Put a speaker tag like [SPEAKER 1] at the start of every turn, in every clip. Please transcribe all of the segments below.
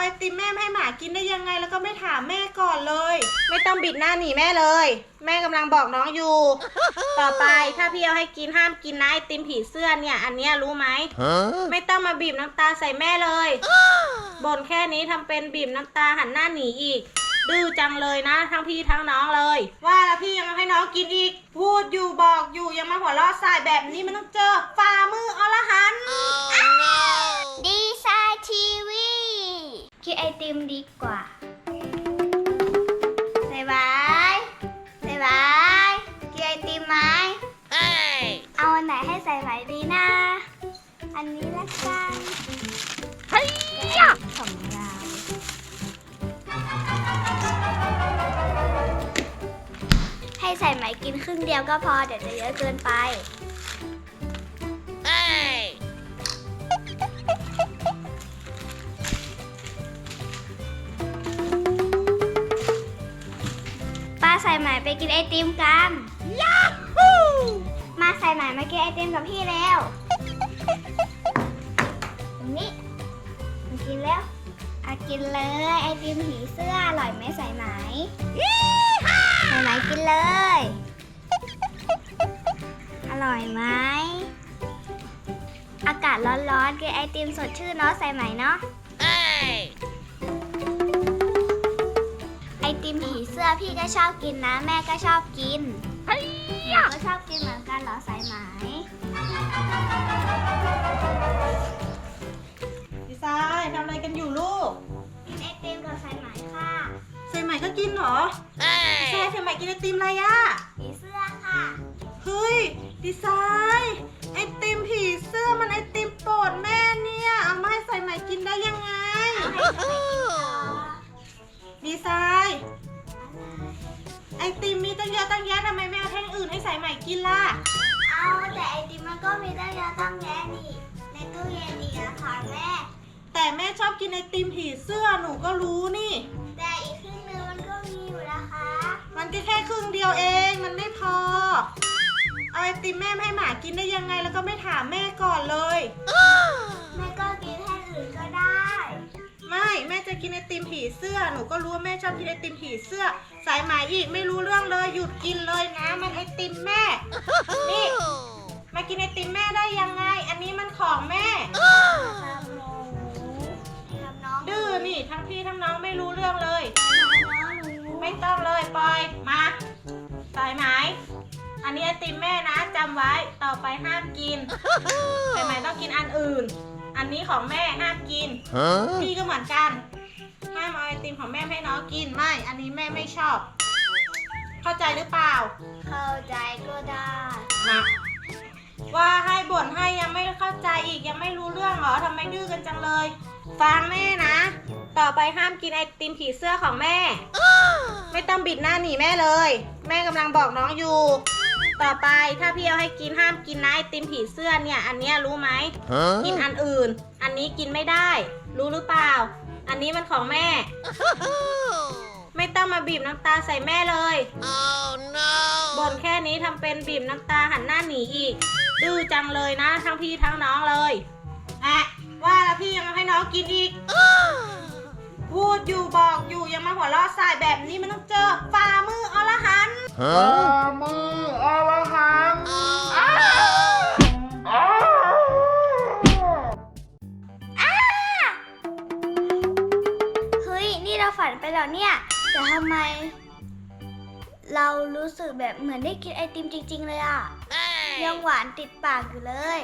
[SPEAKER 1] ไอติมแม่ให้หมากินได้ยังไงแล้วก็ไม่ถามแม่ก่อนเลย ไม่ต้องบิดหน้าหนีแม่เลย แม่กำลังบอกน้องอยู่ ต่อไปถ้าพี่เอาให้กินห้ามกินนะไอติมผีเสื้อเนี่ย อันเนี้ยรู้ไหม
[SPEAKER 2] Huh?
[SPEAKER 1] ไม่ต้องมาบีบน้ำตาใส่แม่เลยบ่นแค่นี้ทำเป็นบีบน้ำตาหันหน้าหนีอีก ดื้อจังเลยนะ ทั้งพี่ทั้งน้องเลย ว่าแล้วพี่ยังเอาให้น้องกินอีก พูดอยู่บอกอยู่ยังมาหัวเราะสายแบบนี้มันต้องเจอฝ่ามือ อัน
[SPEAKER 3] ไหนให้ใส่ไหมดีนะ อันนี้ละกัน
[SPEAKER 2] Hiya!
[SPEAKER 3] ของเราให้ใส่ไหมกินครึ่งเดียวก็พอเดี๋ยวจะเยอะเกินไป
[SPEAKER 2] Hey!
[SPEAKER 3] ป้าใส่ไหมไปกินไอติมกัน
[SPEAKER 2] Yahoo!
[SPEAKER 3] มา ใส่หมมากินไอติมกับพี่แล้วตรงนี้มากินแล้วอากินเลยไอติมผีเสื้ออร่อยไหมใส่ไหมใส่ไหมกินเลย อร่อยไหมอากาศร้อนๆกินไอติมสดชื่นเนาะใส่ไหมเนาะไอติมผีเสื้อพี่ก็ชอบกินนะ แม่ก็ชอบกิน หนู
[SPEAKER 2] Hiya!
[SPEAKER 3] ก็ชอบกินเหมือนกันเหรอสายไหม
[SPEAKER 1] ดีไซน์ทำอะไรกันอยู่ลูก
[SPEAKER 3] กินไอติมกับสายไหมค่ะ
[SPEAKER 1] ใส่ใหม่ก็กินเหรอใช่
[SPEAKER 2] Hey!
[SPEAKER 1] ใส่ใหม่กินไอติมอะไรอะ
[SPEAKER 3] ผีเสื้อค่ะ
[SPEAKER 1] เฮ้ยดีไซน์ ให้ใส่ใหม่กินล่ะ
[SPEAKER 3] เอาแต่ไอติมมันก็มีตั้งเยอะตั้งแยะนี่ในตู้เย็นนี่นะคะแม่
[SPEAKER 1] แต่แม่ชอบกินไอติมผีเสื้อหนูก็รู้นี่
[SPEAKER 3] แต่อีกครึ่งนึงมันก็มีอยู่นะคะ
[SPEAKER 1] มันก็แค่ครึ่งเดียวเองมันไม่พอ เอาไอติมแม่ให้หมากินได้ยังไงแล้วก็ไม่ถามแม่ก่อนเลย
[SPEAKER 3] ไม่
[SPEAKER 1] แม่จะกินไอติมผีเสื้อหนูก็รู้ว่าแม่ชอบกินไอติมผีเสื้อ สายไหมอีกไม่รู้เรื่องเลยหยุดกินเลยนะ มันไอติมแม่ นี่ มากินไอติมแม่ได้ยังไง อันนี้มันของแม่
[SPEAKER 3] ครับหนูครับน้อง
[SPEAKER 1] ดื้อนี่ทั้งพี่ทั้งน้องไม่รู้เรื่องเลย
[SPEAKER 3] น้องหนู
[SPEAKER 1] ไม่ต้องเลยปล่อยมา สายไหมอันนี้ไอติมแม่นะจำไว้ต่อไปห้ามกิน สายไหมต้องกินอันอื่น อันนี้ของแม่ห้ามกิน
[SPEAKER 2] Huh?
[SPEAKER 1] พี่ก็เหมือนกัน ห้ามเอาไอติมของแม่ให้น้องกิน ไม่ อันนี้แม่ไม่ชอบ เข้าใจหรือเปล่า
[SPEAKER 3] เข้าใจก็ได้
[SPEAKER 1] นะว่าให้บ่นให้ยังไม่เข้าใจอีกยังไม่รู้เรื่องเหรอทำไมดื้อกันจังเลย ฟังแม่นะ ต่อไปห้ามกินไอติมผีเสื้อของแม่ ไม่ต้องบิดหน้าหนีแม่เลย แม่กำลังบอกน้องอยู่ ต่อไปถ้าพี่เอาให้กินห้ามกินนะไอติมผีเสื้อเนี่ย อันเนี้ยรู้ไหม กิน
[SPEAKER 2] Huh?
[SPEAKER 1] อันอื่น อันนี้กินไม่ได้ รู้หรือเปล่า อันนี้มันของแม่ ไม่ต้องมาบีบน้ำตาใส่แม่เลย
[SPEAKER 2] Oh no!
[SPEAKER 1] บ่นแค่นี้ทำเป็นบีบน้ำตาหันหน้าหนีอีก ดื้อจังเลยนะ ทั้งพี่ทั้งน้องเลยอะว่าแล้วพี่ยังเอาให้น้องกินอีกพูดอยู่บอกอยู่ยังมาหัวเราะสายแบบนี้มันต้องเจอฝ่ามืออรหันต์
[SPEAKER 2] Huh?
[SPEAKER 3] ราฝันไปแล้วเนี่ยแต่ทำไม เรารู้สึกแบบเหมือนได้กินไอติมจริง ๆ เลยอะยัง
[SPEAKER 2] Hey!
[SPEAKER 3] หวานติดปากอยู่เลย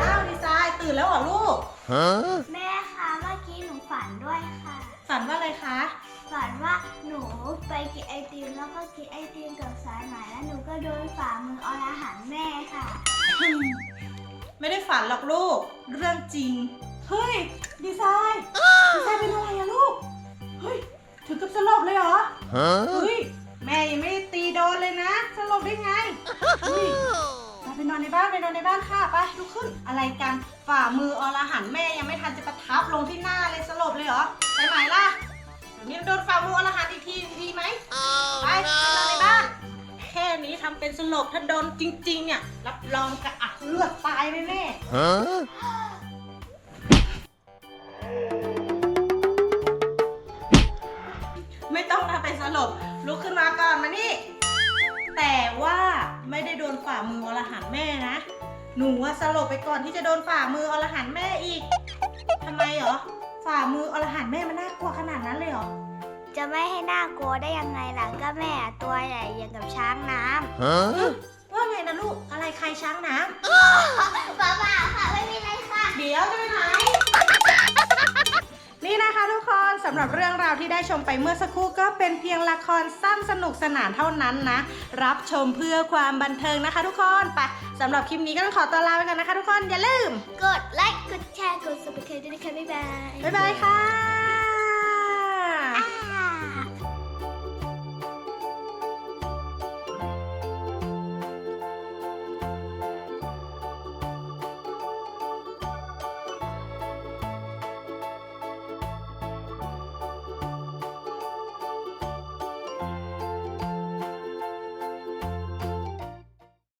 [SPEAKER 1] อ้าวดีไซน์ตื่นแล้วเหรอลูก
[SPEAKER 2] Huh?
[SPEAKER 3] แม่คะเมื่อกี้หนูฝันด้วยค่ะ
[SPEAKER 1] ฝันว่าอะไรคะ
[SPEAKER 3] ฝันว่าหนูไปกินไอติมแล้วก็กินไอติมกับสายไหมแล้วหนูก็โดนฝ่ามืออรหันต์แม่ค่ะ
[SPEAKER 1] ไม่ได้ฝันหรอกลูก เรื่องจริง เฮ้ย ดีไซน์ ดีไซน์เป็นอะไรอะลูก เฮ้ย ถึงกับสลบเลยเหรอ
[SPEAKER 2] Huh?
[SPEAKER 1] เฮ้ย แม่ยังไม่ได้ตีโดนเลยนะ สลบได้ไงเฮ้ยไปไปนอนในบ้านไปนอนในบ้านค่ะไปลุกขึ้น อะไรกันฝ่ามืออรหันต์แม่ยังไม่ทันจะประทับลงที่หน้าเลยสลบเลยเหรอใช่ไหมล่ะเดี๋ยวนี้โดนฝ่ามืออรหันต์อีกทีดีไหม ไป
[SPEAKER 2] Oh
[SPEAKER 1] ไปนอนใน
[SPEAKER 2] no!
[SPEAKER 1] บ้าน แค่นี้ทำเป็นสลบถ้าโดนจริง ๆ เนี่ย รับรองกระอักเลือดตายแน่ๆ ลบ ลุกขึ้นมาก่อนมานี่ แต่ว่าไม่ได้โดนฝ่ามืออรหันต์แม่นะ หนูว่าสลบไปก่อนที่จะโดนฝ่ามืออรหันต์แม่อีก ทำไมเหรอ ฝ่ามืออรหันต์แม่มันน่ากลัวขนาดนั้นเลยเหรอ
[SPEAKER 3] จะไม่ให้น่ากลัวได้ยังไงล่ะก็แม่ตัวใหญ่อย่างกับช้างน้ำ
[SPEAKER 2] Huh?
[SPEAKER 1] ว่าไงนะลูก อะไรใครช้างน้ำ
[SPEAKER 3] บ้าบ้าค่ะไม่มีอะไรค่ะ
[SPEAKER 1] เดี๋ยวจะไปไหนนี่ำหรับเรื่องราวที่ได้ชมไปเมื่อสักครู่ก็เป็นเพียงละครสั้นสนุกสนานเท่านั้นนะ รับชมเพื่อความบันเทิงนะคะทุกคนไปสำหรับคลิปนี้ก็ต้องขอตัวลาไปก่อนนะคะทุกคนอย่าลืม
[SPEAKER 3] กดไลค์ กดแชร์ กด subscribe ด้วยนะคะบ๊ายบาย
[SPEAKER 1] บ๊ายบายค่ะ